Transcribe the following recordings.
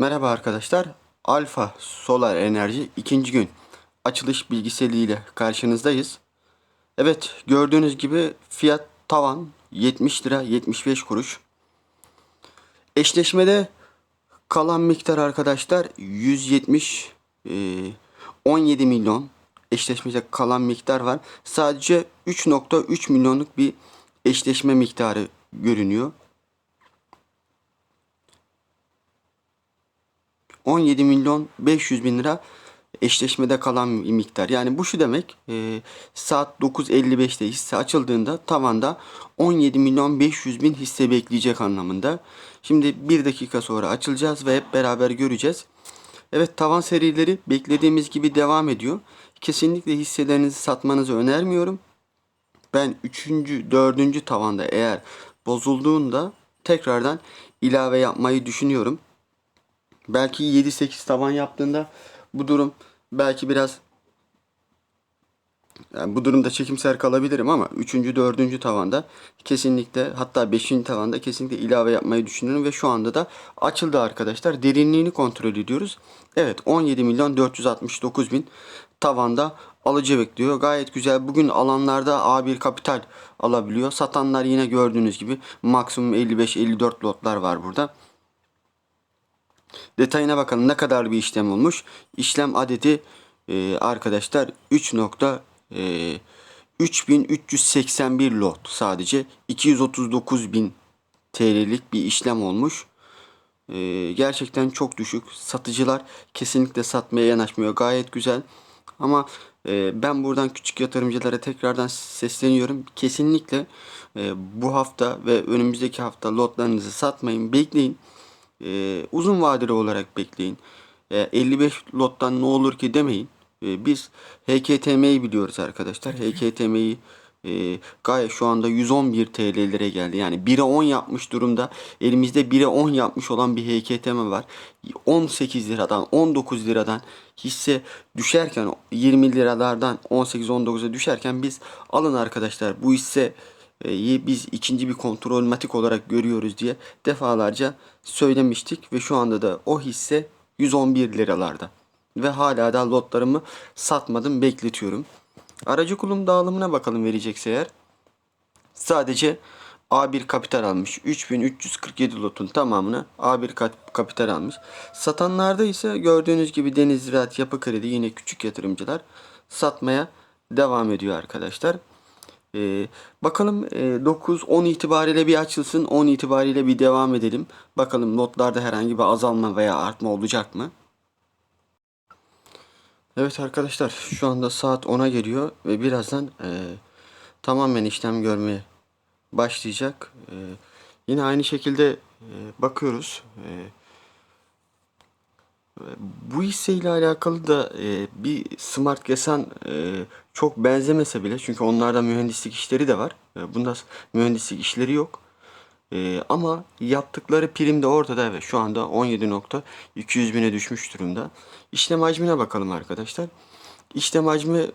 Merhaba arkadaşlar. Alfa Solar Enerji ikinci gün açılış bilgiseliyle karşınızdayız. Evet gördüğünüz gibi fiyat tavan 70 lira 75 kuruş. Eşleşmede kalan miktar arkadaşlar 170 e, 17 milyon eşleşmede kalan miktar var. Sadece 3.3 milyonluk bir eşleşme miktarı görünüyor. 17 milyon 500 bin lira eşleşmede kalan bir miktar. Yani bu şu demek e, saat 9.55'te hisse açıldığında tavanda 17 milyon 500 bin hisse bekleyecek anlamında. Şimdi bir dakika sonra açılacağız ve hep beraber göreceğiz. Evet tavan serileri beklediğimiz gibi devam ediyor. Kesinlikle hisselerinizi satmanızı önermiyorum. Ben 3. 4. tavanda eğer bozulduğunda tekrardan ilave yapmayı düşünüyorum. Belki 7-8 tavan yaptığında bu durum belki biraz yani bu durumda çekimser kalabilirim ama 3. 4. tavanda kesinlikle hatta 5. tavanda kesinlikle ilave yapmayı düşünüyorum ve şu anda da açıldı arkadaşlar. Derinliğini kontrol ediyoruz. Evet 17 milyon 469 bin tavanda alıcı bekliyor. Gayet güzel. Bugün alanlarda A1 kapital alabiliyor. Satanlar yine gördüğünüz gibi maksimum 55-54 lotlar var burada. Detayına bakalım ne kadar bir işlem olmuş. İşlem adedi e, arkadaşlar 3 nokta e, 3381 lot sadece 239 bin TL'lik bir işlem olmuş. E, gerçekten çok düşük. Satıcılar kesinlikle satmaya yanaşmıyor. Gayet güzel. Ama e, ben buradan küçük yatırımcılara tekrardan sesleniyorum. Kesinlikle e, bu hafta ve önümüzdeki hafta lotlarınızı satmayın. Bekleyin. E, uzun vadeli olarak bekleyin. E, 55 lottan ne olur ki demeyin. E, biz HKTM'yi biliyoruz arkadaşlar. HKTM'yi e, gayet şu anda 111 TL'lere geldi. Yani 1'e 10 yapmış durumda. Elimizde 1'e 10 yapmış olan bir HKTM var. 18 liradan 19 liradan hisse düşerken 20 liralardan 18-19'a düşerken biz alın arkadaşlar bu hisse biz ikinci bir kontrolmatik olarak görüyoruz diye defalarca söylemiştik ve şu anda da o hisse 111 liralarda ve hala da lotlarımı satmadım bekletiyorum. Aracı kulum dağılımına bakalım verecekse eğer. Sadece A1 kapital almış. 3347 lotun tamamını A1 kap- kapital almış. Satanlarda ise gördüğünüz gibi Deniz Ziraat Yapı Kredi yine küçük yatırımcılar satmaya devam ediyor arkadaşlar. Ee, bakalım e, 9-10 itibariyle bir açılsın. 10 itibariyle bir devam edelim. Bakalım notlarda herhangi bir azalma veya artma olacak mı? Evet arkadaşlar şu anda saat 10'a geliyor ve birazdan e, tamamen işlem görmeye başlayacak. E, yine aynı şekilde e, bakıyoruz. E, bu hisseyle alakalı da e, bir Smart Gesan e, çok benzemese bile çünkü onlarda mühendislik işleri de var. E, bunda mühendislik işleri yok. E, ama yaptıkları prim de ortada evet şu anda 17.200 bine düşmüş durumda. İşlem hacmine bakalım arkadaşlar. İşlem hacmi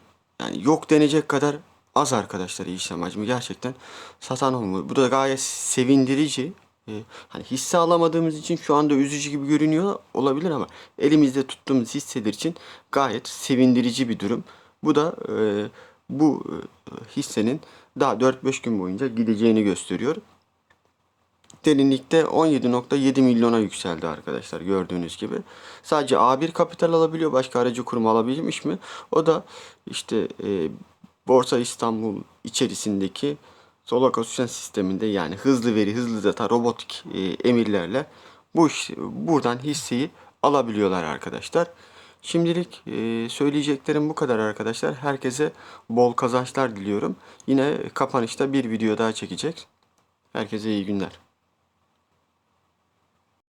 yani yok denecek kadar az arkadaşlar işlem hacmi gerçekten satan olmuyor. Bu da gayet sevindirici. Ee, hani hisse alamadığımız için şu anda üzücü gibi görünüyor olabilir ama elimizde tuttuğumuz hisseler için gayet sevindirici bir durum. Bu da e, bu e, hissenin daha 4-5 gün boyunca gideceğini gösteriyor. Derinlikte 17.7 milyona yükseldi arkadaşlar gördüğünüz gibi. Sadece A1 kapital alabiliyor. Başka aracı kurum alabilmiş mi? O da işte e, Borsa İstanbul içerisindeki solokasyon sisteminde yani hızlı veri, hızlı data, robotik e, emirlerle bu iş, buradan hisseyi alabiliyorlar arkadaşlar. Şimdilik e, söyleyeceklerim bu kadar arkadaşlar. Herkese bol kazançlar diliyorum. Yine kapanışta bir video daha çekecek. Herkese iyi günler.